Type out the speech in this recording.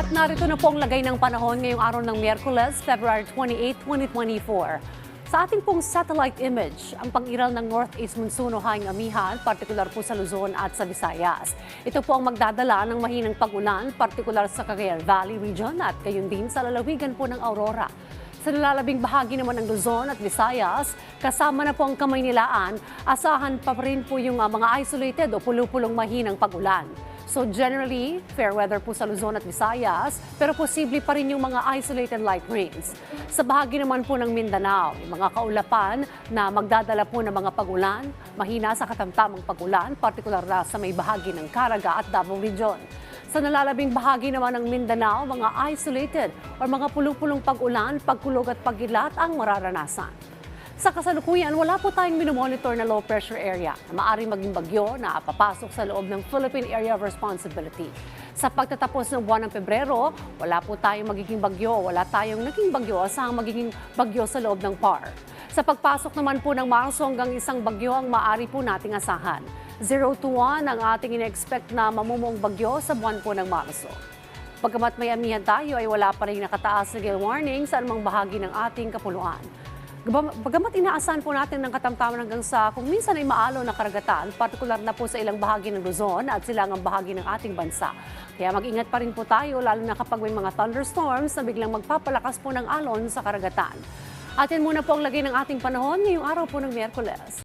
At narito na po ang lagay ng panahon ngayong araw ng Miyerkules, February 28, 2024. Sa ating pong satellite image, ang pag-iral ng northeast monsoon o hanging amihan, partikular po sa Luzon at sa Visayas. Ito po ang magdadala ng mahinang pag-ulan, partikular sa Cagayan Valley region at gayon din sa lalawigan po ng Aurora. Sa nalalabing bahagi naman ng Luzon at Visayas, kasama na po ang Kamaynilaan, asahan pa rin po yung ah, mga isolated o pulupulong mahinang pag-ulan. So generally, fair weather po sa Luzon at Visayas, pero posible pa rin yung mga isolated light rains. Sa bahagi naman po ng Mindanao, yung mga kaulapan na magdadala po ng mga pagulan, mahina sa katamtamang pagulan, partikular na sa may bahagi ng Caraga at Davao Region. Sa nalalabing bahagi naman ng Mindanao, mga isolated o mga pulupulong pag-ulan, pagkulog at pagilat ang mararanasan. Sa kasalukuyan, wala po tayong minomonitor na low pressure area na maaaring maging bagyo na papasok sa loob ng Philippine Area of Responsibility. Sa pagtatapos ng buwan ng Pebrero, wala po tayong magiging bagyo, wala tayong naging bagyo, asang magiging bagyo sa loob ng PAR. Sa pagpasok naman po ng Marso hanggang isang bagyo ang maaari po nating asahan. 0 to 1 ang ating ine-expect na mamumong bagyo sa buwan po ng Marso. Pagkamat may amihan tayo ay wala pa rin nakataas na gale warning sa anumang bahagi ng ating kapuluan. Bagamat inaasahan po natin ng katamtaman hanggang sa kung minsan ay maalaw na karagatan, partikular na po sa ilang bahagi ng Luzon at silangang bahagi ng ating bansa. Kaya mag-ingat pa rin po tayo lalo na kapag may mga thunderstorms na biglang magpapalakas po ng alon sa karagatan. At yan muna po ang lagay ng ating panahon ngayong araw po ng Miyerkules.